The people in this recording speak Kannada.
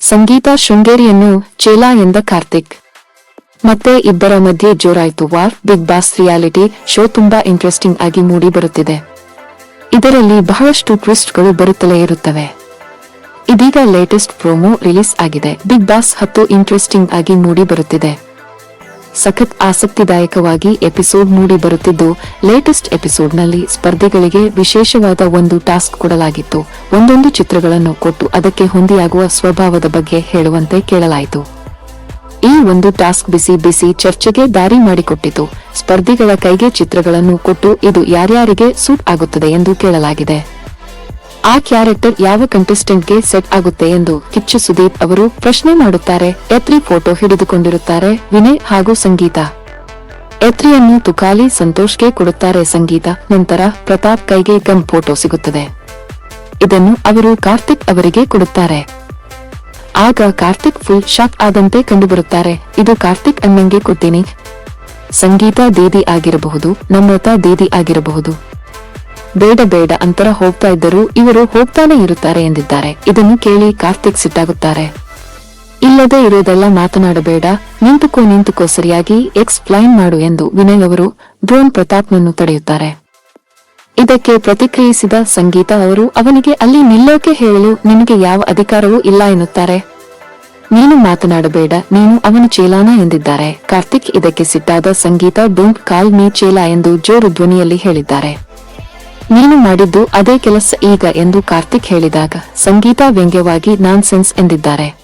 ಸಂಗೀತ ಶೃಂಗೇರಿಯನ್ನು ಚೇಲಾ ಎಂದ ಕಾರ್ತಿಕ್. ಮತ್ತೆ ಇಬ್ಬರ ಮಧ್ಯೆ ಜೋರಾಯಿತು war, Bigg Boss reality show ತುಂಬಾ ಇಂಟ್ರೆಸ್ಟಿಂಗ್ ಆಗಿ ಮೂಡಿ ಬರುತ್ತಿದೆ. ಇದರಲ್ಲಿ ಬಹಳಷ್ಟು ಟ್ವಿಸ್ಟ್ಗಳು ಬರುತ್ತಲೇ ಇರುತ್ತವೆ. ಇದೀಗ ಲೇಟೆಸ್ಟ್ ಪ್ರೋಮೋ ರಿಲೀಸ್ ಆಗಿದೆ. ಬಿಗ್ ಬಾಸ್ ಹತ್ತು ಇಂಟ್ರೆಸ್ಟಿಂಗ್ ಆಗಿ ಮೂಡಿ ಬರುತ್ತಿದೆ. ಸಖತ್ ಆಸಕ್ತಿದಾಯಕವಾಗಿ ಎಪಿಸೋಡ್ ಮೂಡಿ ಬರುತ್ತಿದ್ದು ಲೇಟೆಸ್ಟ್ ಎಪಿಸೋಡ್ನಲ್ಲಿ ಸ್ಪರ್ಧಿಗಳಿಗೆ ವಿಶೇಷವಾದ ಒಂದು ಟಾಸ್ಕ್ ಕೊಡಲಾಗಿತ್ತು. ಒಂದೊಂದು ಚಿತ್ರಗಳನ್ನು ಕೊಟ್ಟು ಅದಕ್ಕೆ ಹೊಂದಿಯಾಗುವ ಸ್ವಭಾವದ ಬಗ್ಗೆ ಹೇಳುವಂತೆ ಕೇಳಲಾಯಿತು. ಈ ಒಂದು ಟಾಸ್ಕ್ ಬಿಸಿ ಬಿಸಿ ಚರ್ಚೆಗೆ ದಾರಿ ಮಾಡಿಕೊಟ್ಟಿತು. ಸ್ಪರ್ಧಿಗಳ ಕೈಗೆ ಚಿತ್ರಗಳನ್ನು ಕೊಟ್ಟು ಇದು ಯಾರ್ಯಾರಿಗೆ ಸೂಟ್ ಆಗುತ್ತದೆ ಎಂದು ಕೇಳಲಾಗಿದೆ. ಆ ಕ್ಯಾರೆಕ್ಟರ್ ಯಾವ ಕಂಟೆಸ್ಟೆಂಟ್ಗೆ ಸೆಟ್ ಆಗುತ್ತೆ ಎಂದು ಕಿಚ್ಚು ಸುದೀಪ್ ಅವರು ಪ್ರಶ್ನೆ ಮಾಡುತ್ತಾರೆ. ಎತ್ರಿ ಫೋಟೋ ಹಿಡಿದುಕೊಂಡಿರುತ್ತಾರೆ ವಿನಯ್ ಹಾಗೂ ಸಂಗೀತ. ಎತ್ರಿಯನ್ನು ತುಕಾಲಿ ಸಂತೋಷ್ಗೆ ಕೊಡುತ್ತಾರೆ ಸಂಗೀತ. ನಂತರ ಪ್ರತಾಪ್ ಕೈಗೆ ಗಮ್ ಫೋಟೋ ಸಿಗುತ್ತದೆ. ಇದನ್ನು ಅವರು ಕಾರ್ತಿಕ್ ಅವರಿಗೆ ಕೊಡುತ್ತಾರೆ. ಆಗ ಕಾರ್ತಿಕ್ ಫುಲ್ ಶಾಕ್ ಆದಂತೆ ಕಂಡುಬರುತ್ತಾರೆ. ಇದು ಕಾರ್ತಿಕ್ ಅಣ್ಣಂಗೆ ಕೊಡ್ತೀನಿ. ಸಂಗೀತ ದೇದಿ ಆಗಿರಬಹುದು, ನಮ್ರತಾ ದೇದಿ ಆಗಿರಬಹುದು. ಬೇಡ ಬೇಡ ಅಂತರ ಹೋಗ್ತಾ ಇದ್ದರೂ ಇವರು ಹೋಗ್ತಾನೆ ಇರುತ್ತಾರೆ ಎಂದಿದ್ದಾರೆ. ಇದನ್ನು ಕೇಳಿ ಕಾರ್ತಿಕ್ ಸಿಟ್ಟಾಗುತ್ತಾರೆ. ಇಲ್ಲದೆ ಇರೋದೆಲ್ಲ ಮಾತನಾಡಬೇಡ. ನಿಂತುಕೋ ನಿಂತುಕೋ ಸರಿಯಾಗಿ ಎಕ್ಸ್ಪ್ಲೈನ್ ಮಾಡು ಎಂದು ವಿನಯ್ ಅವರು ಡ್ರೋನ್ ಪ್ರತಾಪ್ನನ್ನು ತಡೆಯುತ್ತಾರೆ. ಇದಕ್ಕೆ ಪ್ರತಿಕ್ರಿಯಿಸಿದ ಸಂಗೀತ ಅವರು, ಅವನಿಗೆ ಅಲ್ಲಿ ನಿಲ್ಲೋಕೆ ಹೇಳಲು ನಿಮಗೆ ಯಾವ ಅಧಿಕಾರವೂ ಇಲ್ಲ ಎನ್ನುತ್ತಾರೆ. ನೀನು ಮಾತನಾಡಬೇಡ, ನೀನು ಅವನ ಚೇಲಾನ ಎಂದಿದ್ದಾರೆ. ಕಾರ್ತಿಕ್ ಇದಕ್ಕೆ ಸಿಟ್ಟಾದ ಸಂಗೀತ ಡೋಂಟ್ ಕಾಲ್ ಮೀ ಚೇಲಾ ಎಂದು ಜೋರು ಧ್ವನಿಯಲ್ಲಿ ಹೇಳಿದ್ದಾರೆ. ನೀನು ಮಾಡಿದ್ದು ಅದೇ ಕೆಲಸ ಈಗ ಎಂದು ಕಾರ್ತಿಕ್ ಹೇಳಿದಾಗ ಸಂಗೀತ ವ್ಯಂಗ್ಯವಾಗಿ ನಾನ್ ಸೆನ್ಸ್ ಎಂದಿದ್ದಾರೆ.